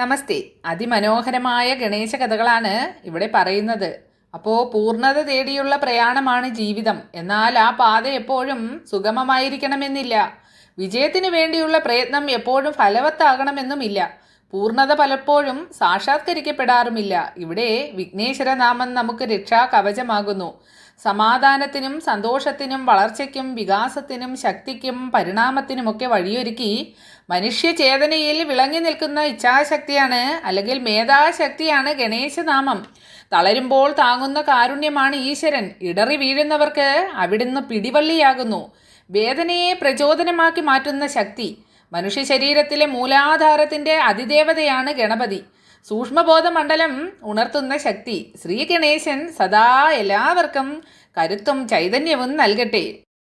നമസ്തേ. അതിമനോഹരമായ ഗണേശ കഥകളാണ് ഇവിടെ പറയുന്നത്. അപ്പോൾ പൂർണത തേടിയുള്ള പ്രയാണമാണ് ജീവിതം. എന്നാൽ ആ പാത എപ്പോഴും സുഗമമായിരിക്കണമെന്നില്ല. വിജയത്തിന് വേണ്ടിയുള്ള പ്രയത്നം എപ്പോഴും ഫലവത്താകണമെന്നുമില്ല. പൂർണത പലപ്പോഴും സാക്ഷാത്കരിക്കപ്പെടാറുമില്ല. ഇവിടെ വിഘ്നേശ്വരനാമം നമുക്ക് രക്ഷാ കവചമാകുന്നു സമാധാനത്തിനും സന്തോഷത്തിനും വളർച്ചയ്ക്കും വികാസത്തിനും ശക്തിക്കും പരിണാമത്തിനുമൊക്കെ വഴിയൊരുക്കി മനുഷ്യചേതനയിൽ വിളങ്ങി നിൽക്കുന്ന ഇച്ഛാശക്തിയാണ് അല്ലെങ്കിൽ മേധാശക്തിയാണ് ഗണേശനാമം. തളരുമ്പോൾ താങ്ങുന്ന കാരുണ്യമാണ് ഈശ്വരൻ. ഇടറി വീഴുന്നവർക്ക് അവിടുന്ന് പിടിവള്ളിയാകുന്നു. വേദനയെ പ്രചോദനമാക്കി മാറ്റുന്ന ശക്തി. മനുഷ്യ ശരീരത്തിലെ മൂലാധാരത്തിന്റെ അതിദേവതയാണ് ഗണപതി. സൂക്ഷ്മബോധ മണ്ഡലം ഉണർത്തുന്ന ശക്തി ശ്രീ ഗണേശൻ സദാ എല്ലാവർക്കും കരുത്തും ചൈതന്യവും നൽകട്ടെ.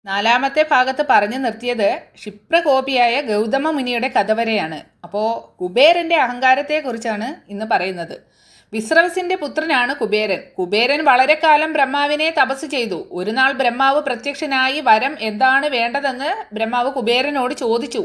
നാലാമത്തെ ഭാഗത്ത് പറഞ്ഞു നിർത്തിയത് ക്ഷിപ്രകോപിയായ ഗൗതമ മുനിയുടെ കഥ വരെയാണ്. അപ്പോൾ കുബേരന്റെ അഹങ്കാരത്തെക്കുറിച്ചാണ് ഇന്ന് പറയുന്നത്. വിശ്രവസിന്റെ പുത്രനാണ് കുബേരൻ. കുബേരൻ വളരെ കാലം ബ്രഹ്മാവിനെ തപസ് ചെയ്തു. ഒരു നാൾ ബ്രഹ്മാവ് പ്രത്യക്ഷനായി വരം എന്താണ് വേണ്ടതെന്ന് ബ്രഹ്മാവ് കുബേരനോട് ചോദിച്ചു.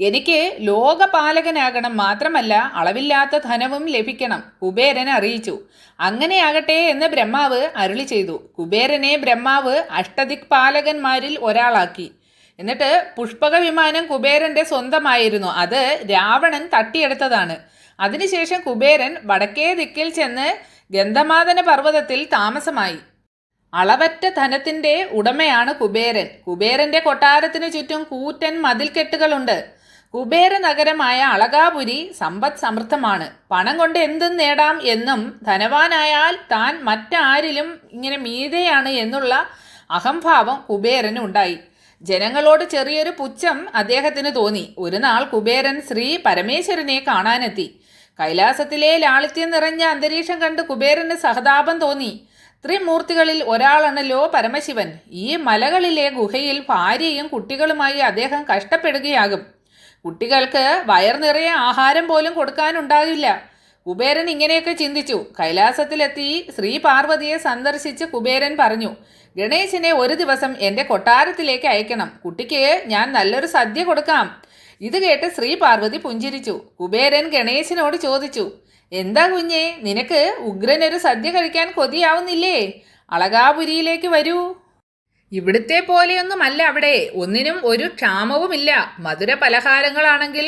എനിക്ക് ലോകപാലകനാകണം മാത്രമല്ല അളവില്ലാത്ത ധനവും ലഭിക്കണം കുബേരൻ അറിയിച്ചു. അങ്ങനെയാകട്ടെ എന്ന് ബ്രഹ്മാവ് അരുളി ചെയ്തു. കുബേരനെ ബ്രഹ്മാവ് അഷ്ടദിക് പാലകന്മാരിൽ ഒരാളാക്കി. എന്നിട്ട് പുഷ്പക വിമാനം കുബേരന്റെ സ്വന്തമായിരുന്നു. അത് രാവണൻ തട്ടിയെടുത്തതാണ്. അതിനുശേഷം കുബേരൻ വടക്കേ ദിക്കിൽ ചെന്ന് ഗന്ധമാതന പർവതത്തിൽ താമസമായി. അളവറ്റ ധനത്തിന്റെ ഉടമയാണ് കുബേരൻ. കുബേരന്റെ കൊട്ടാരത്തിനു ചുറ്റും കൂറ്റൻ മതിൽക്കെട്ടുകളുണ്ട്. കുബേര നഗരമായ അളകാപുരി സമ്പദ് സമൃദ്ധമാണ്. പണം കൊണ്ട് എന്തും നേടാം എന്നും ധനവാനായാൽ താൻ മറ്റാരിലും ഇങ്ങനെ മീതെയാണ് എന്നുള്ള അഹംഭാവം കുബേരന് ഉണ്ടായി. ജനങ്ങളോട് ചെറിയൊരു പുച്ഛം അദ്ദേഹത്തിന് തോന്നി. ഒരു നാൾ കുബേരൻ ശ്രീ പരമേശ്വരനെ കാണാനെത്തി. കൈലാസത്തിലെ ലാളിത്യം നിറഞ്ഞ അന്തരീക്ഷം കണ്ട് കുബേരന് സഹതാപം തോന്നി. ത്രിമൂർത്തികളിൽ ഒരാളാണല്ലോ പരമശിവൻ. ഈ മലകളിലെ ഗുഹയിൽ ഭാര്യയും കുട്ടികളുമായി അദ്ദേഹം കഷ്ടപ്പെടുകയാകും. കുട്ടികൾക്ക് വയർ നിറയെ ആഹാരം പോലും കൊടുക്കാനുണ്ടാകില്ല. കുബേരൻ ഇങ്ങനെയൊക്കെ ചിന്തിച്ചു. കൈലാസത്തിലെത്തി ശ്രീ പാർവതിയെ സന്ദർശിച്ച് കുബേരൻ പറഞ്ഞു ഗണേശനെ ഒരു ദിവസം എന്റെ കൊട്ടാരത്തിലേക്ക് അയക്കണം. കുട്ടിക്ക് ഞാൻ നല്ലൊരു സദ്യ കൊടുക്കാം. ഇത് കേട്ട് ശ്രീ പാർവതി പുഞ്ചിരിച്ചു. കുബേരൻ ഗണേശനോട് ചോദിച്ചു എന്താ കുഞ്ഞേ നിനക്ക് ഉഗ്രനൊരു സദ്യ കഴിക്കാൻ കൊതിയാവുന്നില്ലേ? അളകാപുരിയിലേക്ക് വരൂ. ഇവിടുത്തെ പോലെയൊന്നുമല്ല അവിടെ. ഒന്നിനും ഒരു ക്ഷാമവുമില്ല. മധുര പലഹാരങ്ങളാണെങ്കിൽ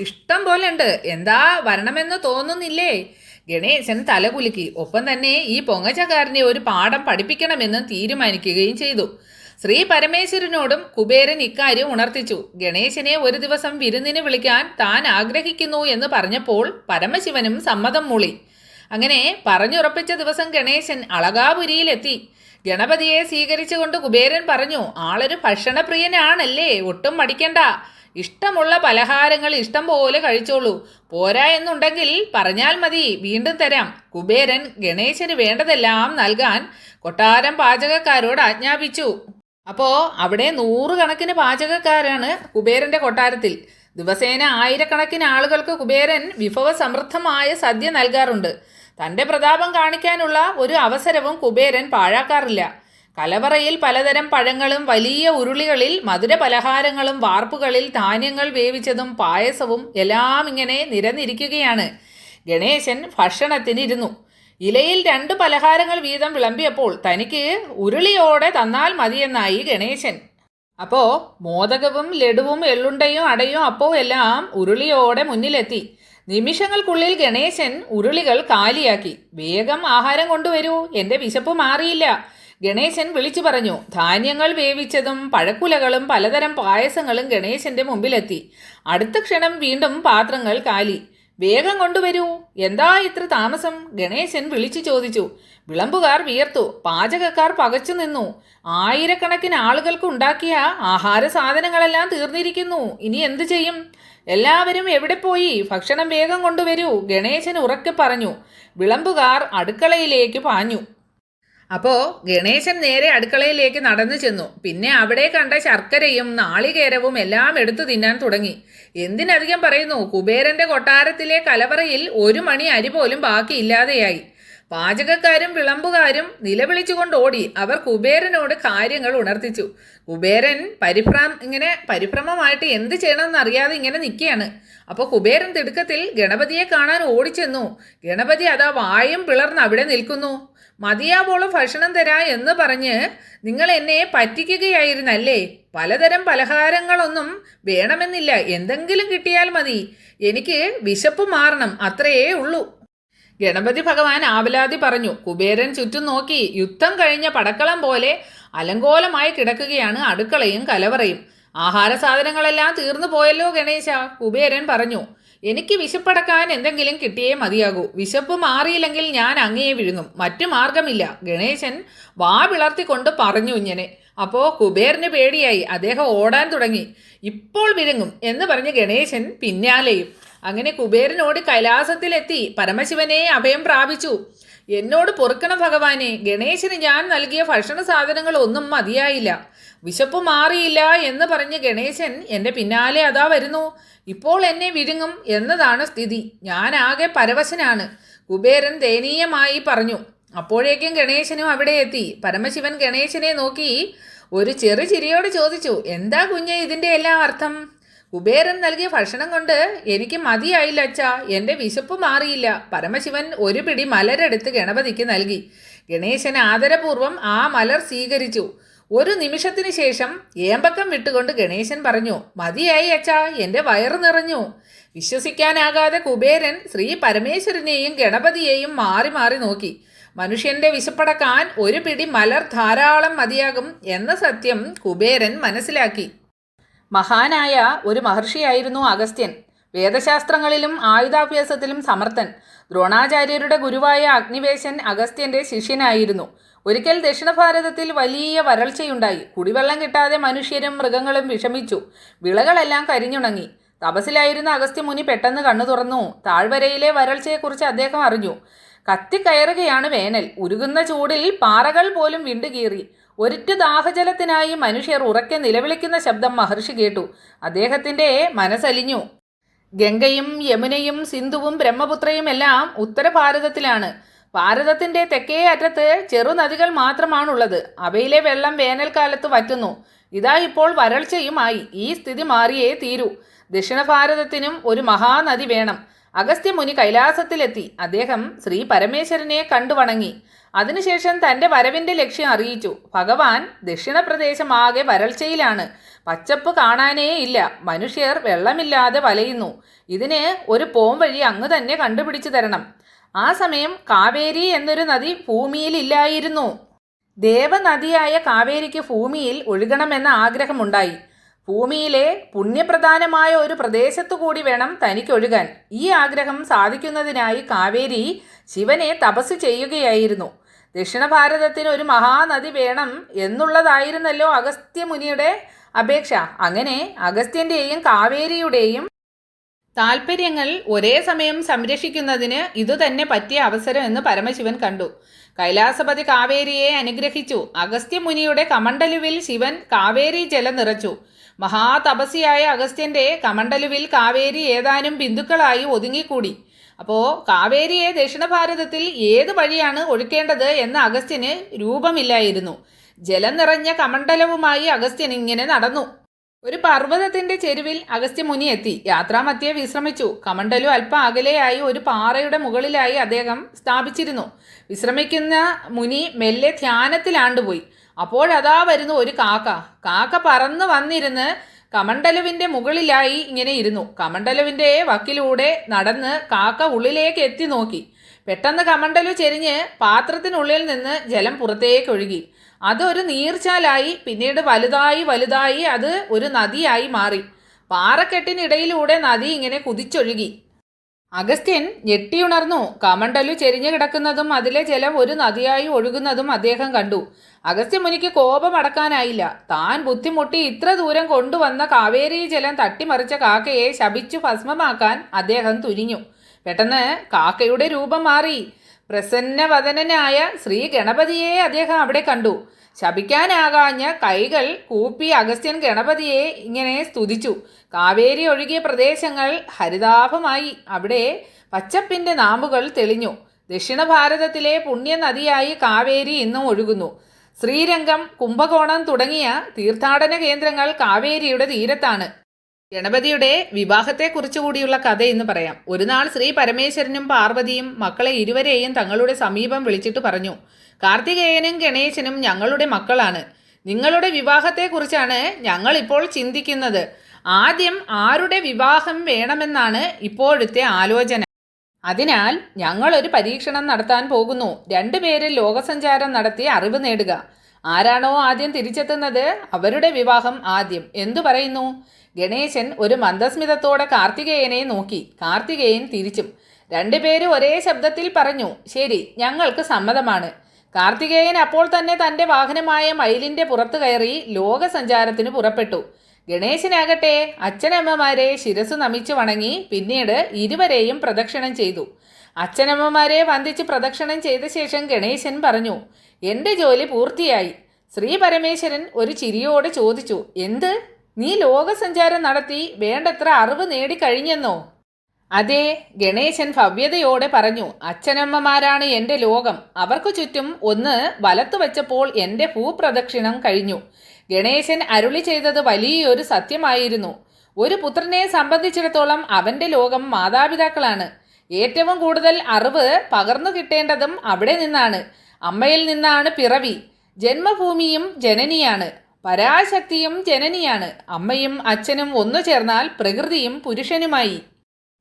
ഇഷ്ടം പോലെ ഉണ്ട് എന്താ വരണമെന്ന് തോന്നുന്നില്ലേ? ഗണേശൻ തലകുലുക്കി ഒപ്പം തന്നെ ഈ പൊങ്ങച്ചക്കാരനെ ഒരു പാഠം പഠിപ്പിക്കണമെന്ന് തീരുമാനിക്കുകയും ചെയ്തു. ശ്രീ പരമേശ്വരനോടും കുബേരൻ ഇക്കാര്യം ഉണർത്തിച്ചു. ഗണേശനെ ഒരു ദിവസം വിരുന്നിന് വിളിക്കാൻ താൻ ആഗ്രഹിക്കുന്നു എന്ന് പറഞ്ഞപ്പോൾ പരമശിവനും സമ്മതം മൂളി. അങ്ങനെ പറഞ്ഞുറപ്പിച്ച ദിവസം ഗണേശൻ അളകാപുരിയിലെത്തി. ഗണപതിയെ സ്വീകരിച്ചുകൊണ്ട് കുബേരൻ പറഞ്ഞു ആളൊരു ഭക്ഷണപ്രിയനാണല്ലേ ഒട്ടും മടിക്കണ്ട. ഇഷ്ടമുള്ള പലഹാരങ്ങൾ ഇഷ്ടം പോലെ കഴിച്ചോളൂ. പോരാ എന്നുണ്ടെങ്കിൽ പറഞ്ഞാൽ മതി വീണ്ടും തരാം. കുബേരൻ ഗണേശന് വേണ്ടതെല്ലാം നൽകാൻ കൊട്ടാരം പാചകക്കാരോട് ആജ്ഞാപിച്ചു. അപ്പോൾ അവിടെ നൂറുകണക്കിന് പാചകക്കാരാണ് കുബേരന്റെ കൊട്ടാരത്തിൽ. ദിവസേന ആയിരക്കണക്കിന് ആളുകൾക്ക് കുബേരൻ വിഭവസമൃദ്ധമായ സദ്യ നൽകാറുണ്ട്. തന്റെ പ്രതാപം കാണിക്കാനുള്ള ഒരു അവസരവും കുബേരൻ പാഴാക്കാറില്ല. കലവറയിൽ പലതരം പഴങ്ങളും വലിയ ഉരുളികളിൽ മധുര പലഹാരങ്ങളും വാർപ്പുകളിൽ ധാന്യങ്ങൾ വേവിച്ചതും പായസവും എല്ലാം ഇങ്ങനെ നിരന്നിരിക്കുകയാണ്. ഗണേശൻ ഭക്ഷണത്തിനിരുന്നു. ഇലയിൽ രണ്ട് പലഹാരങ്ങൾ വീതം വിളമ്പിയപ്പോൾ തനിക്ക് ഉരുളിയോടെ തന്നാൽ മതിയെന്നായി ഗണേശൻ. അപ്പോൾ മോദകവും ലഡുവും എള്ളുണ്ടയും അടയും അപ്പോൾ എല്ലാം ഉരുളിയോടെ മുന്നിലെത്തി. നിമിഷങ്ങൾക്കുള്ളിൽ ഗണേശൻ ഉരുളികൾ കാലിയാക്കി. വേഗം ആഹാരം കൊണ്ടുവരൂ. എന്റെ വിശപ്പ് മാറിയില്ല. ഗണേശൻ വിളിച്ചു പറഞ്ഞു. ധാന്യങ്ങൾ വേവിച്ചതും പഴക്കുലകളും പലതരം പായസങ്ങളും ഗണേശന്റെ മുമ്പിലെത്തി. അടുത്ത ക്ഷണം വീണ്ടും പാത്രങ്ങൾ കാലി. വേഗം കൊണ്ടുവരൂ. എന്താ ഇത്ര താമസം? ഗണേശൻ വിളിച്ചു ചോദിച്ചു. വിളമ്പുകാർ വിയർത്തു. പാചകക്കാർ പകച്ചു നിന്നു. ആയിരക്കണക്കിന് ആളുകൾക്ക് ഉണ്ടാക്കിയ ആഹാര സാധനങ്ങളെല്ലാം തീർന്നിരിക്കുന്നു. ഇനി എന്തു ചെയ്യും? എല്ലാവരും എവിടെ പോയി? ഭക്ഷണം വേഗം കൊണ്ടുവരൂ. ഗണേശൻ ഉറക്കെ പറഞ്ഞു. വിളമ്പുകാർ അടുക്കളയിലേക്ക് പാഞ്ഞു. അപ്പോൾ ഗണേശൻ നേരെ അടുക്കളയിലേക്ക് നടന്നു ചെന്നു. പിന്നെ അവിടെ കണ്ട ശർക്കരയും നാളികേരവും എല്ലാം എടുത്തു തിന്നാൻ തുടങ്ങി. എന്തിനധികം പറയുന്നു? കുബേരന്റെ കൊട്ടാരത്തിലെ കലവറയിൽ ഒരു മണി അരി പോലും ബാക്കിയില്ലാതെയായി. പാചകക്കാരും വിളമ്പുകാരും നിലവിളിച്ചുകൊണ്ട് ഓടി. അവർ കുബേരനോട് കാര്യങ്ങൾ ഉണർത്തിച്ചു. കുബേരൻ പരിഭ്രം ഇങ്ങനെ പരിഭ്രമമായിട്ട് എന്ത് ചെയ്യണമെന്ന് അറിയാതെ ഇങ്ങനെ നിൽക്കുകയാണ്. അപ്പോൾ കുബേരൻ തിടുക്കത്തിൽ ഗണപതിയെ കാണാൻ ഓടിച്ചെന്നു. ഗണപതി അതാ വായും പിളർന്ന് അവിടെ നിൽക്കുന്നു. മതിയാവോളം ഭക്ഷണം തരാ എന്ന് പറഞ്ഞ് നിങ്ങൾ എന്നെ പറ്റിക്കുകയായിരുന്നല്ലേ? പലതരം പലഹാരങ്ങളൊന്നും വേണമെന്നില്ല. എന്തെങ്കിലും കിട്ടിയാൽ മതി. എനിക്ക് വിശപ്പ് മാറണം. അത്രയേ ഉള്ളൂ. ഗണപതി ഭഗവാൻ ആവലാതി പറഞ്ഞു. കുബേരൻ ചുറ്റും നോക്കി യുദ്ധം കഴിഞ്ഞ പടക്കളം പോലെ അലങ്കോലമായി കിടക്കുകയാണ് അടുക്കളയും കലവറയും. ആഹാര സാധനങ്ങളെല്ലാം തീർന്നു പോയല്ലോ ഗണേശ കുബേരൻ പറഞ്ഞു. എനിക്ക് വിശപ്പടക്കാൻ എന്തെങ്കിലും കിട്ടിയേ മതിയാകൂ. വിശപ്പ് മാറിയില്ലെങ്കിൽ ഞാൻ അങ്ങയെ വിഴുങ്ങും. മറ്റു മാർഗമില്ല ഗണേശൻ വാ വിളർത്തിക്കൊണ്ട് പറഞ്ഞു ഇങ്ങനെ. അപ്പോൾ കുബേറിന് പേടിയായി. അദ്ദേഹം ഓടാൻ തുടങ്ങി. ഇപ്പോൾ വിഴുങ്ങും എന്ന് പറഞ്ഞ് ഗണേശൻ പിന്നാലെയും. അങ്ങനെ കുബേരനോട് കൈലാസത്തിലെത്തി. പരമശിവനെ അഭയം പ്രാപിച്ചു. എന്നോട് പൊറുക്കണം ഭഗവാനെ. ഗണേശന് ഞാൻ നൽകിയ ഭക്ഷണ സാധനങ്ങൾ ഒന്നും മതിയായില്ല. വിശപ്പ് മാറിയില്ല എന്ന് പറഞ്ഞ് ഗണേശൻ എന്റെ പിന്നാലെ അതാ വരുന്നു. ഇപ്പോൾ എന്നെ വിഴുങ്ങും എന്നതാണ് സ്ഥിതി. ഞാൻ ആകെ പരവശനാണ്. കുബേരൻ ദയനീയമായി പറഞ്ഞു. അപ്പോഴേക്കും ഗണേശനും അവിടെ എത്തി. പരമശിവൻ ഗണേശനെ നോക്കി ഒരു ചെറു ചിരിയോട് ചോദിച്ചു എന്താ കുഞ്ഞെ ഇതിന്റെ എല്ലാം അർത്ഥം? കുബേരൻ നൽകിയ ഭക്ഷണം കൊണ്ട് എനിക്ക് മതിയായില്ല അച്ഛാ. എന്റെ വിശപ്പ് മാറിയില്ല. പരമശിവൻ ഒരു പിടി മലരെടുത്ത് ഗണപതിക്ക് നൽകി. ഗണേശൻ ആദരപൂർവം ആ മലർ സ്വീകരിച്ചു. ഒരു നിമിഷത്തിന് ശേഷം ഏമ്പക്കം വിട്ടുകൊണ്ട് ഗണേശൻ പറഞ്ഞു മതിയായി അച്ഛാ. എന്റെ വയറ് നിറഞ്ഞു. വിശ്വസിക്കാനാകാതെ കുബേരൻ ശ്രീ പരമേശ്വരനെയും ഗണപതിയെയും മാറി മാറി നോക്കി. മനുഷ്യന്റെ വിശപ്പടക്കാൻ ഒരു പിടി മലർ ധാരാളം മതിയാകും എന്ന സത്യം കുബേരൻ മനസ്സിലാക്കി. മഹാനായ ഒരു മഹർഷിയായിരുന്നു അഗസ്ത്യൻ. വേദശാസ്ത്രങ്ങളിലും ആയുധാഭ്യാസത്തിലും സമർത്ഥൻ. ദ്രോണാചാര്യരുടെ ഗുരുവായ അഗ്നിവേശൻ അഗസ്ത്യന്റെ ശിഷ്യനായിരുന്നു. ഒരിക്കൽ ദക്ഷിണ ഭാരതത്തിൽ വലിയ വരൾച്ചയുണ്ടായി. കുടിവെള്ളം കിട്ടാതെ മനുഷ്യരും മൃഗങ്ങളും വിഷമിച്ചു. വിളകളെല്ലാം കരിഞ്ഞുണങ്ങി. തപസിലായിരുന്ന അഗസ്ത്യമുനി പെട്ടെന്ന് കണ്ണു തുറന്നു. താഴ്വരയിലെ വരൾച്ചയെക്കുറിച്ച് അദ്ദേഹം അറിഞ്ഞു. കത്തിക്കയറുകയാണ് വേനൽ. ഉരുകുന്ന ചൂടിൽ പാറകൾ പോലും വിണ്ടുകീറി. ഒരിറ്റു ദാഹജലത്തിനായി മനുഷ്യർ ഉറക്കെ നിലവിളിക്കുന്ന ശബ്ദം മഹർഷി കേട്ടു. അദ്ദേഹത്തിന്റെ മനസ്സലിഞ്ഞു. ഗംഗയും യമുനയും സിന്ധുവും ബ്രഹ്മപുത്രയും എല്ലാം ഉത്തരഭാരതത്തിലാണ്. ഭാരതത്തിന്റെ തെക്കേ അറ്റത്ത് ചെറുനദികൾ മാത്രമാണുള്ളത്. അവയിലെ വെള്ളം വേനൽക്കാലത്ത് വറ്റുന്നു. ഇതാ ഇപ്പോൾ വരൾച്ചയുമായി. ഈ സ്ഥിതി മാറിയേ തീരൂ. ദക്ഷിണ ഭാരതത്തിനും ഒരു മഹാനദി വേണം. അഗസ്ത്യമുനി കൈലാസത്തിലെത്തി. അദ്ദേഹം ശ്രീ പരമേശ്വരനെ കണ്ടു വണങ്ങി. അതിനുശേഷം തന്റെ വരവിന്റെ ലക്ഷ്യം അറിയിച്ചു. ഭഗവാൻ ദക്ഷിണപ്രദേശമാകെ വരൾച്ചയിലാണ്. പച്ചപ്പ് കാണാനേ ഇല്ല. മനുഷ്യർ വെള്ളമില്ലാതെ വലയുന്നു. ഇതിന് ഒരു പോം വഴി അങ്ങ് തന്നെ കണ്ടുപിടിച്ചു തരണം. ആ സമയം കാവേരി എന്നൊരു നദി ഭൂമിയിലില്ലായിരുന്നു. ദേവനദിയായ കാവേരിക്ക് ഭൂമിയിൽ ഒഴുകണമെന്ന ആഗ്രഹമുണ്ടായി. ഭൂമിയിലെ പുണ്യപ്രധാനമായ ഒരു പ്രദേശത്തു കൂടി വേണം തനിക്കൊഴുകാൻ. ഈ ആഗ്രഹം സാധിക്കുന്നതിനായി കാവേരി ശിവനെ തപസ് ചെയ്യുകയായിരുന്നു. ദക്ഷിണ ഭാരതത്തിന് ഒരു മഹാനദി വേണം എന്നുള്ളതായിരുന്നല്ലോ അഗസ്ത്യ അഗസ്ത്യമുനിയുടെ അപേക്ഷ. അങ്ങനെ അഗസ്ത്യന്റെയും കാവേരിയുടെയും താൽപ്പര്യങ്ങൾ ഒരേ സമയം സംരക്ഷിക്കുന്നതിന് ഇതുതന്നെ പറ്റിയ അവസരം എന്ന് പരമശിവൻ കണ്ടു. കൈലാസപതി കാവേരിയെ അനുഗ്രഹിച്ചു. അഗസ്ത്യമുനിയുടെ കമണ്ടലുവിൽ ശിവൻ കാവേരി ജലം നിറച്ചു. മഹാതപസിയായ അഗസ്ത്യന്റെ കമണ്ടലുവിൽ കാവേരി ഏതാനും ബിന്ദുക്കളായി ഒതുങ്ങിക്കൂടി. അപ്പോൾ കാവേരിയെ ദക്ഷിണ ഭാരതത്തിൽ ഏത് വഴിയാണ് ഒഴുക്കേണ്ടത് എന്ന് അഗസ്ത്യന് രൂപമില്ലായിരുന്നു. ജലം നിറഞ്ഞ കമണ്ഡലവുമായി അഗസ്ത്യൻ ഇങ്ങനെ നടന്നു. ഒരു പർവതത്തിന്റെ ചെരുവിൽ അഗസ്ത്യമുനി എത്തി. യാത്രാമധ്യെ വിശ്രമിച്ചു. കമണ്ടലു അല്പ അകലെയായി ഒരു പാറയുടെ മുകളിലായി അദ്ദേഹം സ്ഥാപിച്ചിരുന്നു. വിശ്രമിക്കുന്ന മുനി മെല്ലെ ധ്യാനത്തിലാണ്ടുപോയി അപ്പോഴതാ വരുന്നു ഒരു കാക്ക. കാക്ക പറന്ന് വന്നിരുന്ന് കമണ്ടലുവിന്റെ മുകളിലായി ഇങ്ങനെ ഇരുന്നു. കമണ്ടലുവിന്റെ വക്കിലൂടെ നടന്ന് കാക്ക ഉള്ളിലേക്ക് എത്തി നോക്കി. പെട്ടെന്ന് കമണ്ടലു ചെരിഞ്ഞ് പാത്രത്തിനുള്ളിൽ നിന്ന് ജലം പുറത്തേക്ക് ഒഴുകി. അതൊരു നീർച്ചാലായി പിന്നീട് വലുതായി വലുതായി അത് ഒരു നദിയായി മാറി. പാറക്കെട്ടിനിടയിലൂടെ നദി ഇങ്ങനെ കുതിച്ചൊഴുകി. അഗസ്ത്യൻ ഞെട്ടിയുണർന്നു. കമണ്ടലു ചെരിഞ്ഞു കിടക്കുന്നതും അതിലെ ജലം ഒരു നദിയായി ഒഴുകുന്നതും അദ്ദേഹം കണ്ടു. അഗസ്ത്യമുനിക്ക് കോപമടക്കാനായില്ല. താൻ ബുദ്ധിമുട്ടി ഇത്ര ദൂരം കൊണ്ടുവന്ന കാവേരി ജലം തട്ടിമറിച്ച കാക്കയെ ശപിച്ചു ഭസ്മമാക്കാൻ അദ്ദേഹം തുനിഞ്ഞു. പെട്ടെന്ന് കാക്കയുടെ രൂപം മാറി. പ്രസന്നവദനായ ശ്രീ ഗണപതിയെ അദ്ദേഹം അവിടെ കണ്ടു. ശപിക്കാനാകാഞ്ഞ കൈകൾ കൂപ്പി അഗസ്ത്യൻ ഗണപതിയെ ഇങ്ങനെ സ്തുതിച്ചു. കാവേരി ഒഴുകിയ പ്രദേശങ്ങൾ ഹരിതാഭമായി. അവിടെ പച്ചപ്പിന്റെ നാമ്പുകൾ തെളിഞ്ഞു. ദക്ഷിണ ഭാരതത്തിലെ പുണ്യനദിയായി കാവേരി ഇന്നും ഒഴുകുന്നു. ശ്രീരംഗം കുംഭകോണം തുടങ്ങിയ തീർത്ഥാടന കേന്ദ്രങ്ങൾ കാവേരിയുടെ തീരത്താണ്. ഗണപതിയുടെ വിവാഹത്തെക്കുറിച്ച് കൂടിയുള്ള കഥ എന്ന് പറയാം. ഒരു നാൾ ശ്രീ പരമേശ്വരനും പാർവതിയും മക്കളെ ഇരുവരെയും തങ്ങളുടെ സമീപം വിളിച്ചിട്ട് പറഞ്ഞു കാർത്തികേയനും ഗണേശനും ഞങ്ങളുടെ മക്കളാണ്. നിങ്ങളുടെ വിവാഹത്തെക്കുറിച്ചാണ് ഞങ്ങൾ ഇപ്പോൾ ചിന്തിക്കുന്നത്. ആദ്യം ആരുടെ വിവാഹം വേണമെന്നാണ് ഇപ്പോഴത്തെ ആലോചന. അതിനാൽ ഞങ്ങൾ ഒരു പരീക്ഷണം നടത്താൻ പോകുന്നു. രണ്ടുപേരും ലോകസഞ്ചാരം നടത്തി അറിവ് നേടുക. ആരാണോ ആദ്യം തിരിച്ചെത്തുന്നത്? അവരുടെ വിവാഹം ആദ്യം. എന്തു പറയുന്നു? ഗണേശൻ ഒരു മന്ദസ്മിതത്തോടെ കാർത്തികേയനെ നോക്കി. കാർത്തികേയൻ തിരിച്ചും. രണ്ടുപേരും ഒരേ ശബ്ദത്തിൽ പറഞ്ഞു ശരി ഞങ്ങൾക്ക് സമ്മതമാണ്. കാർത്തികേയൻ അപ്പോൾ തന്നെ തന്റെ വാഹനമായ മയിലിന്റെ പുറത്തു കയറി ലോകസഞ്ചാരത്തിന് പുറപ്പെട്ടു. ഗണേശനാകട്ടെ അച്ഛനമ്മമാരെ ശിരസ് നമിച്ചു വണങ്ങി പിന്നീട് ഇരുവരെയും പ്രദക്ഷിണം ചെയ്തു. അച്ഛനമ്മമാരെ വന്ദിച്ച് പ്രദക്ഷിണം ചെയ്ത ശേഷം ഗണേശൻ പറഞ്ഞു എന്റെ ജോലി പൂർത്തിയായി. ശ്രീ പരമേശ്വരൻ ഒരു ചിരിയോട് ചോദിച്ചു എന്ത്? നീ ലോകസഞ്ചാരം നടത്തി വേണ്ടത്ര അറിവ് നേടിക്കഴിഞ്ഞെന്നോ അതെ ഗണേശൻ ഭവ്യതയോടെ പറഞ്ഞു അച്ഛനമ്മമാരാണ് എന്റെ ലോകം. അവർക്കു ചുറ്റും ഒന്ന് വലത്തു വച്ചപ്പോൾ എന്റെ ഭൂപ്രദക്ഷിണം കഴിഞ്ഞു. ഗണേശൻ അരുളി ചെയ്തത് വലിയൊരു സത്യമായിരുന്നു. ഒരു പുത്രനെ സംബന്ധിച്ചിടത്തോളം അവന്റെ ലോകം മാതാപിതാക്കളാണ്. ഏറ്റവും കൂടുതൽ അറിവ് പകർന്നു കിട്ടേണ്ടതും അവിടെ നിന്നാണ്. അമ്മയിൽ നിന്നാണ് പിറവി. ജന്മഭൂമിയും ജനനിയാണ്. പരാശക്തിയും ജനനിയാണ്. അമ്മയും അച്ഛനും ഒന്നു ചേർന്നാൽ പ്രകൃതിയും പുരുഷനുമായി.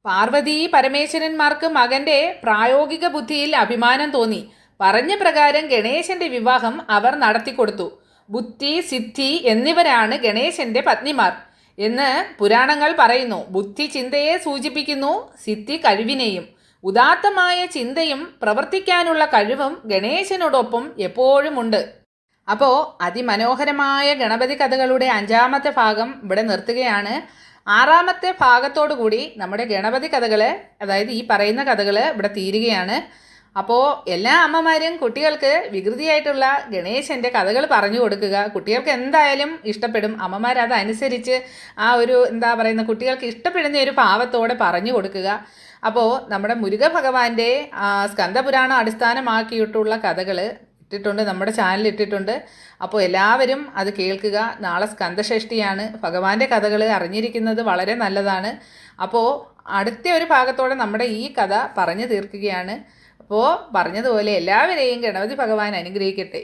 പാർവതി പരമേശ്വരന്മാർക്ക് മകന്റെ പ്രായോഗിക ബുദ്ധിയിൽ അഭിമാനം തോന്നി. പറഞ്ഞ പ്രകാരം ഗണേശന്റെ വിവാഹം അവർ നടത്തിക്കൊടുത്തു. ബുദ്ധി സിദ്ധി എന്നിവരാണ് ഗണേശന്റെ പത്നിമാർ എന്ന് പുരാണങ്ങൾ പറയുന്നു. ബുദ്ധി ചിന്തയെ സൂചിപ്പിക്കുന്നു സിദ്ധി കഴിവിനെയും. ഉദാത്തമായ ചിന്തയും പ്രവർത്തിക്കാനുള്ള കഴിവും ഗണേശനോടൊപ്പം എപ്പോഴും ഉണ്ട് അപ്പോൾ അതിമനോഹരമായ ഗണപതി കഥകളുടെ അഞ്ചാമത്തെ ഭാഗം ഇവിടെ നിർത്തുകയാണ്. ആറാമത്തെ ഭാഗത്തോടു കൂടി നമ്മുടെ ഗണപതി കഥകൾ അതായത് ഈ പറയുന്ന കഥകൾ ഇവിടെ തീരുകയാണ്. അപ്പോൾ എല്ലാ അമ്മമാരും കുട്ടികൾക്ക് വികൃതിയായിട്ടുള്ള ഗണേശന്റെ കഥകൾ പറഞ്ഞു കൊടുക്കുക. കുട്ടികൾക്ക് എന്തായാലും ഇഷ്ടപ്പെടും. അമ്മമാർ അതനുസരിച്ച് ആ ഒരു എന്താ പറയുന്ന കുട്ടികൾക്ക് ഇഷ്ടപ്പെടുന്ന ഒരു ഭാവത്തോടെ പറഞ്ഞു കൊടുക്കുക. അപ്പോൾ നമ്മുടെ മുരുക ഭഗവാന്റെ സ്കന്ദപുരാണം അടിസ്ഥാനമാക്കിയിട്ടുള്ള കഥകൾ ഇട്ടിട്ടുണ്ട് നമ്മുടെ ചാനലിൽ ഇട്ടിട്ടുണ്ട്. അപ്പോൾ എല്ലാവരും അത് കേൾക്കുക. നാളെ സ്കന്ദഷഷ്ടിയാണ് ഭഗവാന്റെ കഥകൾ അറിഞ്ഞിരിക്കുന്നത് വളരെ നല്ലതാണ്. അപ്പോൾ അടുത്ത ഒരു ഭാഗത്തോടെ നമ്മുടെ ഈ കഥ പറഞ്ഞു തീർക്കുകയാണ്. അപ്പോൾ പറഞ്ഞതുപോലെ എല്ലാവരെയും ഗണപതി ഭഗവാൻ അനുഗ്രഹിക്കട്ടെ.